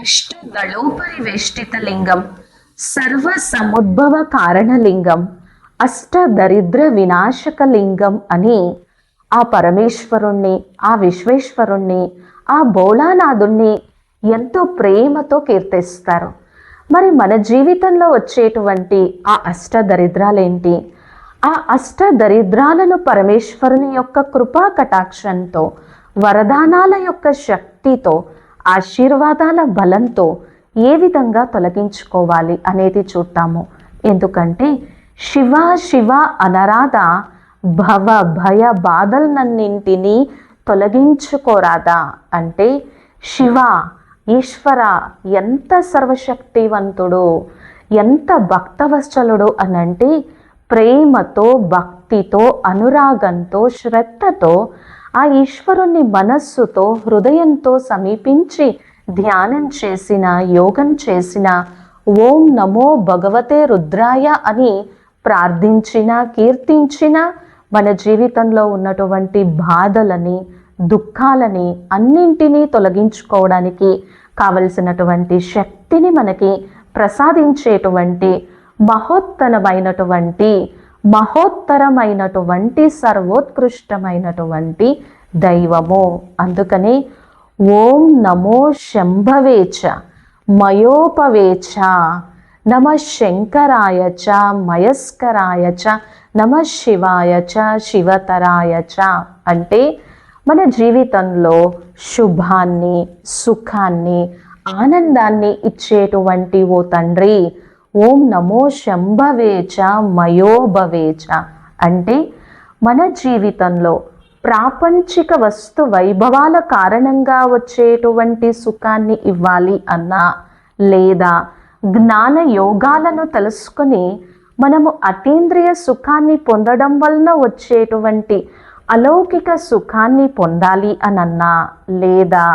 అష్టదళోపరివేష్టితలింగం సర్వసముద్భవ కారణలింగం వినాశక వినాశకలింగం అని ఆ పరమేశ్వరుణ్ణి ఆ విశ్వేశ్వరుణ్ణి ఆ బోళానాథుణ్ణి ఎంతో ప్రేమతో కీర్తిస్తారు. మరి మన జీవితంలో వచ్చేటువంటి ఆ అష్ట దరిద్రాలేంటి ఆ అష్ట దరిద్రాలను పరమేశ్వరుని యొక్క కృపా కటాక్షంతో వరదానాల యొక్క శక్తితో ఆశీర్వాదాల బలంతో ఏ విధంగా తొలగించుకోవాలి అనేది చూద్దాము. ఎందుకంటే శివ శివ అనరాధ భవ భయ బాధలన్నింటినీ తొలగించుకోరాదా అంటే శివ ఈశ్వర ఎంత సర్వశక్తివంతుడు ఎంత భక్తవత్సలుడు అనంటే ప్రేమతో భక్తితో అనురాగంతో శ్రద్ధతో ఆ ఈశ్వరుని మనస్సుతో హృదయంతో సమీపించి ధ్యానం చేసిన యోగం చేసిన ఓం నమో భగవతే రుద్రాయ అని ప్రార్థించిన కీర్తించిన మన జీవితంలో ఉన్నటువంటి బాధలని దుఃఖాలని అన్నింటినీ తొలగించుకోవడానికి కావలసినటువంటి శక్తిని మనకి ప్రసాదించేటువంటి మహోత్తరమైనటువంటి మహోత్తరమైనటువంటి సర్వోత్కృష్టమైనటువంటి దైవము. అందుకని ఓం నమో శంభవేచ మయోపవేచ నమ శంకరాయ చ మయస్కరాయ చ నమ శివాయ చ శివతరాయ చ. అంటే మన జీవితంలో శుభాన్ని సుఖాన్ని ఆనందాన్ని ఇచ్చేటువంటి ఓ తండ్రి ఓం నమో శంభవేచ మయోభవేచ అంటే మన జీవితంలో ప్రాపంచిక వస్తు వైభవాల కారణంగా వచ్చేటువంటి సుఖాన్ని ఇవ్వాలి అన్నా లేదా జ్ఞాన యోగాలను తెలుసుకుని మనము అతీంద్రియ సుఖాన్ని పొందడం వలన వచ్చేటువంటి అలౌకిక సుఖాన్ని పొందాలి అనన్నా లేదా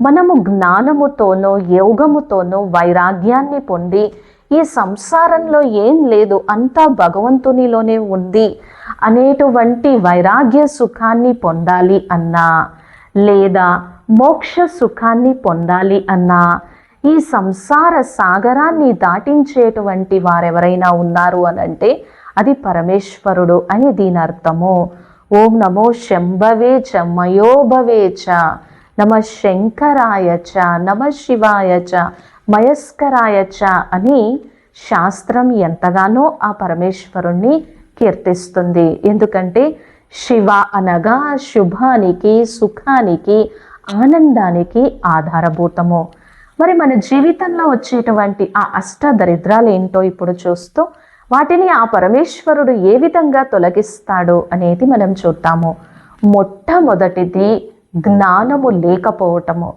మనము జ్ఞానముతోనో యోగముతోనో వైరాగ్యాన్ని పొంది ఈ సంసారంలో ఏం లేదు అంతా భగవంతునిలోనే ఉంది అనేటువంటి వైరాగ్య సుఖాన్ని పొందాలి అన్నా లేదా మోక్ష సుఖాన్ని పొందాలి అన్నా ఈ సంసార సాగరాన్ని దాటించేటువంటి వారెవరైనా ఉన్నారు అనంటే అది పరమేశ్వరుడు అని దీని అర్థము. ఓం నమో శంభవే చ మయోభవే చ నమ శంకరాయ చ నమ శివాయ చ మయస్కరాయ చ అని శాస్త్రం ఎంతగానో ఆ పరమేశ్వరుణ్ణి కీర్తిస్తుంది. ఎందుకంటే శివ అనగా శుభానికి సుఖానికి ఆనందానికి ఆధారభూతము. మరి మన జీవితంలో వచ్చేటువంటి ఆ అష్ట దరిద్రాలు ఏంటో ఇప్పుడు చూస్తూ వాటిని ఆ పరమేశ్వరుడు ఏ విధంగా తొలగిస్తాడు అనేది మనం చూద్దాము. మొట్టమొదటిది జ్ఞానము లేకపోవటము.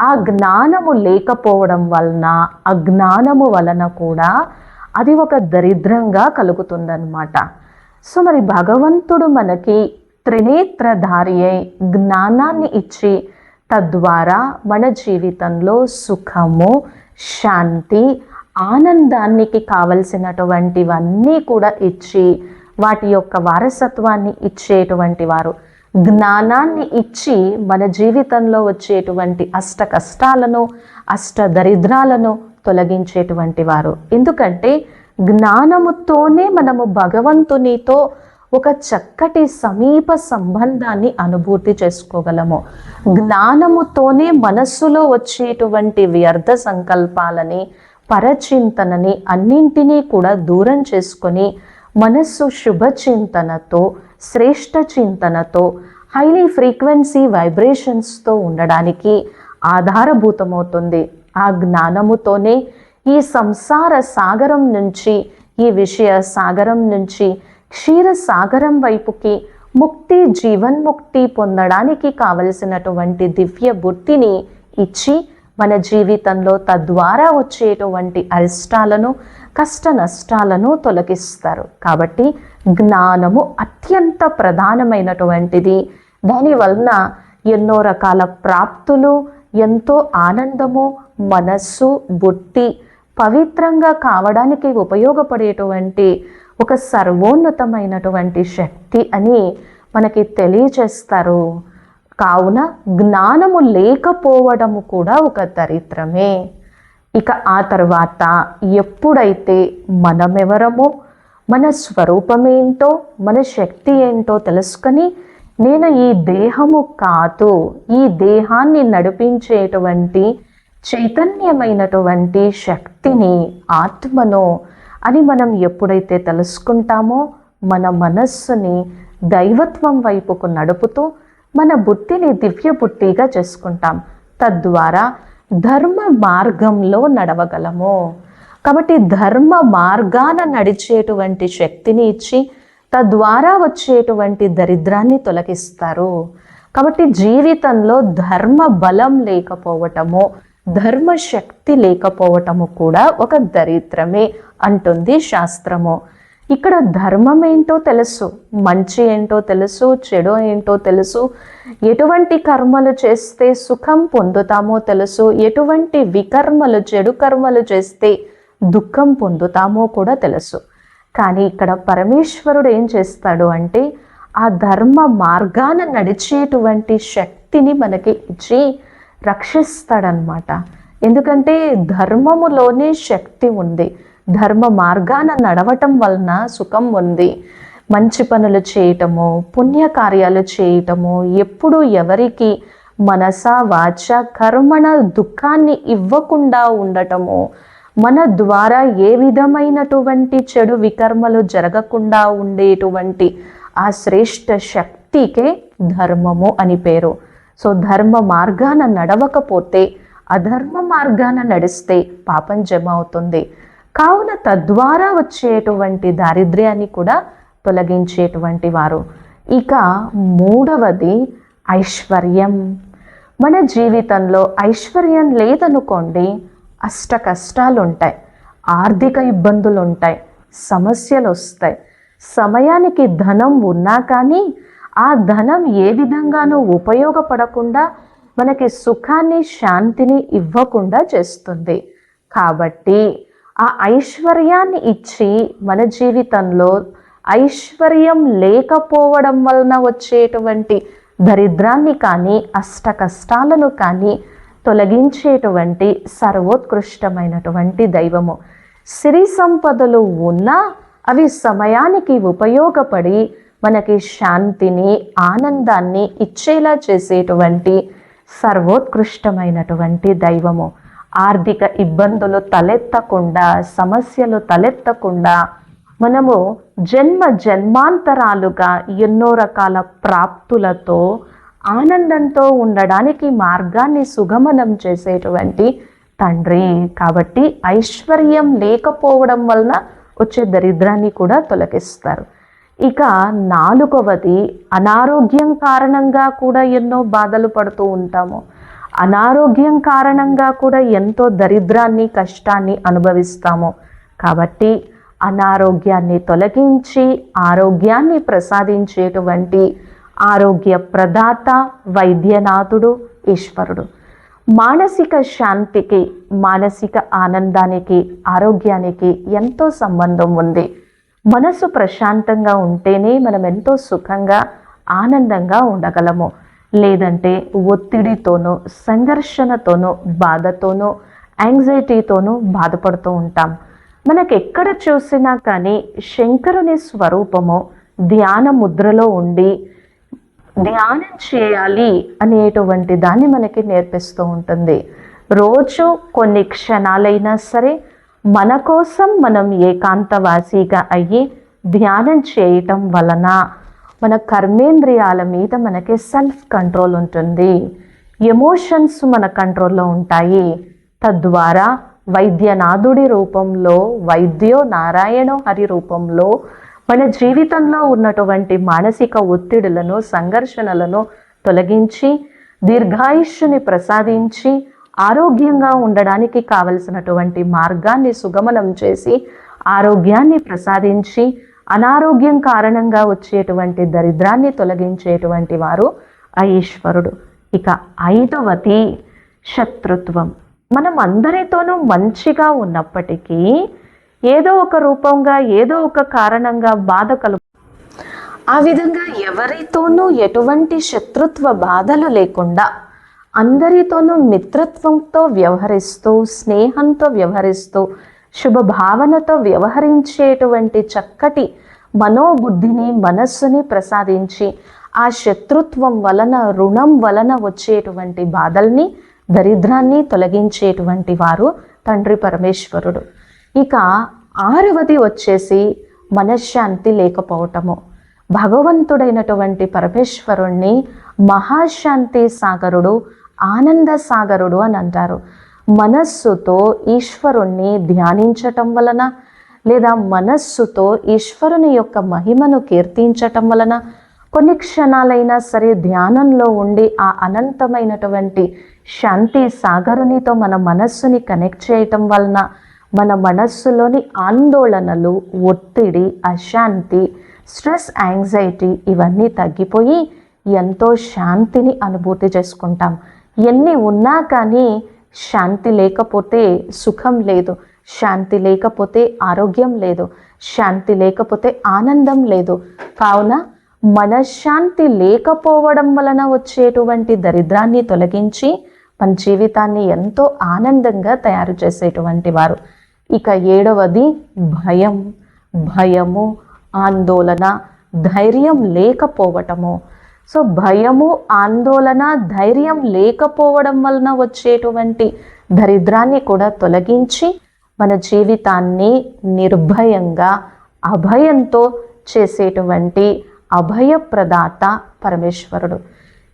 ఆ జ్ఞానము లేకపోవడం వలన అజ్ఞానము వలన కూడా అది ఒక దరిద్రంగా కలుగుతుందన్నమాట. సో మరి భగవంతుడు మనకి త్రినేత్రధారి అయి జ్ఞానాన్ని ఇచ్చి తద్వారా మన జీవితంలో సుఖము శాంతి ఆనందానికి కావలసినటువంటివన్నీ కూడా ఇచ్చి వాటి యొక్క వారసత్వాన్ని ఇచ్చేటువంటి వారు జ్ఞానాన్ని ఇచ్చి మన జీవితంలో వచ్చేటువంటి అష్ట కష్టాలను అష్ట దరిద్రాలను తొలగించేటువంటి వారు. ఎందుకంటే జ్ఞానముతోనే మనము భగవంతునితో ఒక చక్కటి సమీప సంబంధాన్ని అనుభూతి చేసుకోగలము. జ్ఞానముతోనే మనస్సులో వచ్చేటువంటి వ్యర్థ సంకల్పాలని పరచింతనని అన్నింటినీ కూడా దూరం చేసుకొని మనస్సు శుభ చింతనతో శ్రేష్ట చింతనతో హైలీ ఫ్రీక్వెన్సీ వైబ్రేషన్స్తో ఉండడానికి ఆధారభూతమవుతుంది. ఆ జ్ఞానముతోనే ఈ సంసార సాగరం నుంచి ఈ విషయ సాగరం నుంచి క్షీర సాగరం వైపుకి ముక్తి జీవన్ముక్తి పొందడానికి కావలసినటువంటి దివ్య బుద్ధిని ఇచ్చి మన జీవితంలో తద్వారా వచ్చేటువంటి అరిష్టాలను కష్ట నష్టాలను తొలగిస్తారు. కాబట్టి జ్ఞానము అత్యంత ప్రధానమైనటువంటిది. దాని వలన ఎన్నో రకాల ప్రాప్తులు ఎంతో ఆనందము మనస్సు బుద్ధి పవిత్రంగా కావడానికి ఉపయోగపడేటువంటి ఒక సర్వోన్నతమైనటువంటి శక్తి అని మనకి తెలియజేస్తారు. కావున జ్ఞానము లేకపోవడము కూడా ఒక దరిద్రమే. ఇక ఆ తర్వాత ఎప్పుడైతే మనమెవరమో మన స్వరూపమేంటో మన శక్తి ఏంటో తెలుసుకొని నేను ఈ దేహము కాదు ఈ దేహాన్ని నడిపించేటువంటి చైతన్యమైనటువంటి శక్తిని ఆత్మను అని మనం ఎప్పుడైతే తెలుసుకుంటామో మన మనస్సుని దైవత్వం వైపుకు నడుపుతూ మన బుద్ధిని దివ్య బుద్ధిగా చేసుకుంటాం. తద్వారా ధర్మ మార్గంలో నడవగలము. కాబట్టి ధర్మ మార్గాన నడిచేటువంటి శక్తిని ఇచ్చి తద్వారా వచ్చేటువంటి దరిద్రాన్ని తొలగిస్తారు. కాబట్టి జీవితంలో ధర్మ బలం లేకపోవటము ధర్మ శక్తి లేకపోవటము కూడా ఒక దరిద్రమే అంటుంది శాస్త్రము. ఇక్కడ ధర్మం ఏంటో తెలుసు మంచి ఏంటో తెలుసు చెడు ఏంటో తెలుసు ఎటువంటి కర్మలు చేస్తే సుఖం పొందుతామో తెలుసు ఎటువంటి వికర్మలు చెడు కర్మలు చేస్తే దుఃఖం పొందుతామో కూడా తెలుసు. కానీ ఇక్కడ పరమేశ్వరుడు ఏం చేస్తాడు అంటే ఆ ధర్మ మార్గాన నడిచేటువంటి శక్తిని మనకి ఇచ్చి రక్షిస్తాడనమాట. ఎందుకంటే ధర్మములోనే శక్తి ఉంది. ధర్మ మార్గాన నడవటం వలన సుఖం ఉంది. మంచి పనులు చేయటము పుణ్యకార్యాలు చేయటము ఎప్పుడు ఎవరికి మనస వాచ కర్మణ దుఃఖాన్ని ఇవ్వకుండా ఉండటము మన ద్వారా ఏ విధమైనటువంటి చెడు వికర్మలు జరగకుండా ఉండేటువంటి ఆ శ్రేష్ఠ శక్తికే ధర్మము అని పేరు. సో ధర్మ మార్గాన నడవకపోతే అధర్మ మార్గాన నడిస్తే పాపం జమ అవుతుంది. కావున తద్వారా వచ్చేటువంటి దారిద్ర్యాన్ని కూడా తొలగించేటువంటి వారు. ఇక మూడవది ఐశ్వర్యం. మన జీవితంలో ఐశ్వర్యం లేదనుకోండి అష్ట కష్టాలు ఉంటాయి ఆర్థిక ఇబ్బందులు ఉంటాయి సమస్యలు వస్తాయి సమయానికి ధనం ఉన్నా కానీ ఆ ధనం ఏ విధంగానూ ఉపయోగపడకుండా మనకి సుఖాన్ని శాంతిని ఇవ్వకుండా చేస్తుంది. కాబట్టి ఆ ఐశ్వర్యాన్ని ఇచ్చి మన జీవితంలో ఐశ్వర్యం లేకపోవడం వలన వచ్చేటువంటి దరిద్రాన్ని కానీ అష్ట కష్టాలను కానీ తొలగించేటువంటి సర్వోత్కృష్టమైనటువంటి దైవము. సిరి సంపదలు ఉన్నా అవి సమయానికి ఉపయోగపడి మనకి శాంతిని ఆనందాన్ని ఇచ్చేలా చేసేటువంటి సర్వోత్కృష్టమైనటువంటి దైవము. ఆర్థిక ఇబ్బందులు తలెత్తకుండా సమస్యలు తలెత్తకుండా మనము జన్మ జన్మాంతరాలుగా ఎన్నో రకాల ప్రాప్తులతో ఆనందంతో ఉండడానికి మార్గాన్ని సుగమనం చేసేటువంటి తండ్రి. కాబట్టి ఐశ్వర్యం లేకపోవడం వలన వచ్చే దరిద్రాన్ని కూడా తొలగిస్తారు. ఇక నాలుగవది అనారోగ్యం కారణంగా కూడా ఎన్నో బాధలు పడుతూ ఉంటాము. అనారోగ్యం కారణంగా కూడా ఎంతో దరిద్రాన్ని కష్టాన్ని అనుభవిస్తాము. కాబట్టి అనారోగ్యాన్ని తొలగించి ఆరోగ్యాన్ని ప్రసాదించేటువంటి ఆరోగ్య ప్రదాత వైద్యనాథుడు ఈశ్వరుడు. మానసిక శాంతికి మానసిక ఆనందానికి ఆరోగ్యానికి ఎంతో సంబంధం ఉంది. మనసు ప్రశాంతంగా ఉంటేనే మనం ఎంతో సుఖంగా ఆనందంగా ఉండగలము. లేదంటే ఒత్తిడితోనో సంఘర్షణతోనో బాధతోనో యాంగ్జైటీతోనూ బాధపడుతూ ఉంటాం. మనకు ఎక్కడ చూసినా కానీ శంకరుని స్వరూపము ధ్యాన ముద్రలో ఉండి ధ్యానం చేయాలి అనేటువంటి దాన్ని మనకి నేర్పిస్తూ ఉంటుంది. రోజు కొన్ని క్షణాలైనా సరే మన కోసం మనం ఏకాంతవాసిగా అయ్యి ధ్యానం చేయటం వలన మన కర్మేంద్రియాల మీద మనకి సెల్ఫ్ కంట్రోల్ ఉంటుంది. ఎమోషన్స్ మన కంట్రోల్లో ఉంటాయి. తద్వారా వైద్యనాథుడి రూపంలో వైద్యో నారాయణో హరి రూపంలో మన జీవితంలో ఉన్నటువంటి మానసిక ఒత్తిడులను సంఘర్షణలను తొలగించి దీర్ఘాయుష్యుని ప్రసాదించి ఆరోగ్యంగా ఉండడానికి కావలసినటువంటి మార్గాన్ని సుగమనం చేసి ఆరోగ్యాన్ని ప్రసాదించి అనారోగ్యం కారణంగా వచ్చేటువంటి దరిద్రాన్ని తొలగించేటువంటి వారు ఆ ఈశ్వరుడు. ఇక ఐదవది శత్రుత్వం. మనం అందరితోనూ మంచిగా ఉన్నప్పటికీ ఏదో ఒక రూపంగా ఏదో ఒక కారణంగా బాధ కలు ఆ విధంగా ఎవరితోనూ ఎటువంటి శత్రుత్వ బాధలు లేకుండా అందరితోనూ మిత్రత్వంతో వ్యవహరిస్తూ స్నేహంతో వ్యవహరిస్తూ శుభభావనతో వ్యవహరించేటువంటి చక్కటి మనోబుద్ధిని మనస్సుని ప్రసాదించి ఆ శత్రుత్వం వలన రుణం వలన వచ్చేటువంటి బాధల్ని దరిద్రాన్ని తొలగించేటువంటి వారు తండ్రి పరమేశ్వరుడు. ఇక ఆరవది వచ్చేసి మనశ్శాంతి లేకపోవటము. భగవంతుడైనటువంటి పరమేశ్వరుణ్ణి మహాశాంతి సాగరుడు ఆనంద సాగరుడు అని అంటారు. మనస్సుతో ఈశ్వరుణ్ణి ధ్యానించటం వలన లేదా మనస్సుతో ఈశ్వరుని యొక్క మహిమను కీర్తించటం వలన కొన్ని క్షణాలైనా సరే ధ్యానంలో ఉండి ఆ అనంతమైనటువంటి శాంతి సాగరునితో మన మనస్సుని కనెక్ట్ చేయటం వలన మన మనస్సులోని ఆందోళనలు ఒత్తిడి అశాంతి స్ట్రెస్ యాంగ్జైటీ ఇవన్నీ తగ్గిపోయి ఎంతో శాంతిని అనుభూతి చేసుకుంటాం. ఎన్ని ఉన్నా కానీ శాంతి లేకపోతే సుఖం లేదు. శాంతి లేకపోతే ఆరోగ్యం లేదు శాంతి లేకపోతే ఆనందం లేదు. కావున మనశ్శాంతి లేకపోవడం వలన వచ్చేటువంటి దరిద్రాన్ని తొలగించి మన జీవితాన్ని ఎంతో ఆనందంగా తయారు చేసేటువంటి వారు. ఇక ఏడవది భయం. భయము ఆందోళన ధైర్యం లేకపోవటము. సో భయము ఆందోళన ధైర్యం లేకపోవడం వలన వచ్చేటువంటి దరిద్రాన్ని కూడా తొలగించి మన జీవితాన్ని నిర్భయంగా అభయంతో చేసేటువంటి అభయప్రదాత పరమేశ్వరుడు.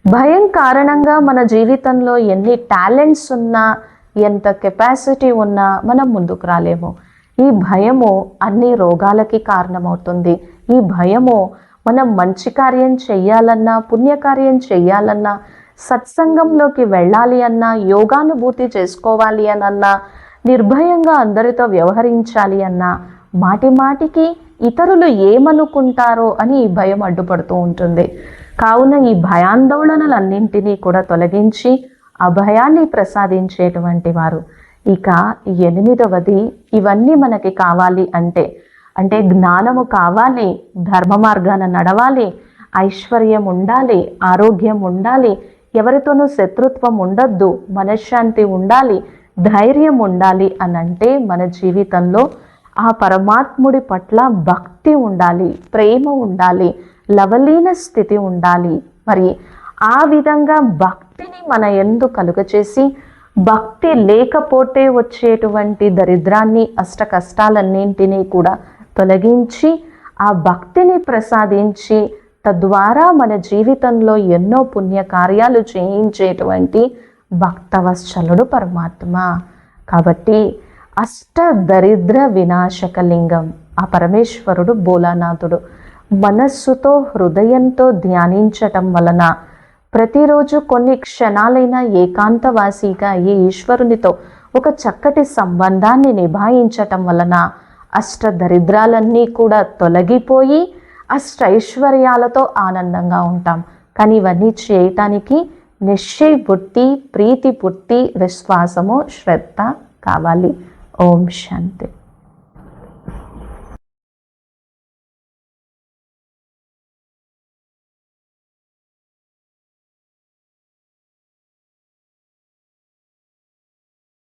భయం కారణంగా మన జీవితంలో ఎన్ని టాలెంట్స్ ఉన్నా ఎంత కెపాసిటీ ఉన్నా మనం ముందుకు రాలేము. ఈ భయము అన్ని రోగాలకి కారణమవుతుంది. ఈ భయము మనం మంచి కార్యం చెయ్యాలన్నా పుణ్యకార్యం చెయ్యాలన్నా సత్సంగంలోకి వెళ్ళాలి అన్నా యోగానుభూతి చేసుకోవాలి అనన్నా నిర్భయంగా అందరితో వ్యవహరించాలి అన్న మాటి మాటికి ఇతరులు ఏమనుకుంటారో అని ఈ భయం అడ్డుపడుతూ ఉంటుంది. కావున ఈ భయాందోళనలన్నింటినీ కూడా తొలగించి అభయాన్ని ప్రసాదించేటువంటి వారు. ఇక ఎనిమిదవది ఇవన్నీ మనకి కావాలి అంటే అంటే జ్ఞానము కావాలి ధర్మ మార్గాన నడవాలి ఐశ్వర్యం ఉండాలి ఆరోగ్యం ఉండాలి ఎవరితోనూ శత్రుత్వం ఉండద్దు మనశ్శాంతి ఉండాలి ధైర్యం ఉండాలి అని అంటే మన జీవితంలో ఆ పరమాత్ముడి పట్ల భక్తి ఉండాలి ప్రేమ ఉండాలి లవలీన స్థితి ఉండాలి. మరి ఆ విధంగా భక్తిని మన ఎందు కలుగచేసి భక్తి లేకపోతే వచ్చేటువంటి దరిద్రాన్ని అష్ట కష్టాలన్నింటినీ కూడా తొలగించి ఆ భక్తిని ప్రసాదించి తద్వారా మన జీవితంలో ఎన్నో పుణ్య కార్యాలు చేయించేటువంటి భక్తవత్సలుడు పరమాత్మ. కాబట్టి అష్ట దరిద్ర వినాశక లింగం ఆ పరమేశ్వరుడు బోలానాథుడు మనస్సుతో హృదయంతో ధ్యానించటం వలన ప్రతిరోజు కొన్ని క్షణాలైనా ఏకాంతవాసిగా ఈ ఈశ్వరునితో ఒక చక్కటి సంబంధాన్ని నిభాయించటం వలన అష్ట దరిద్రాలన్నీ కూడా తొలగిపోయి అష్టైశ్వర్యాలతో ఆనందంగా ఉంటాం. కానీ ఇవన్నీ చేయటానికి నిశ్చయ్ బుద్ధి ప్రీతి బుద్ధి విశ్వాసము శ్రద్ధ కావాలి. ఓం శాంతి.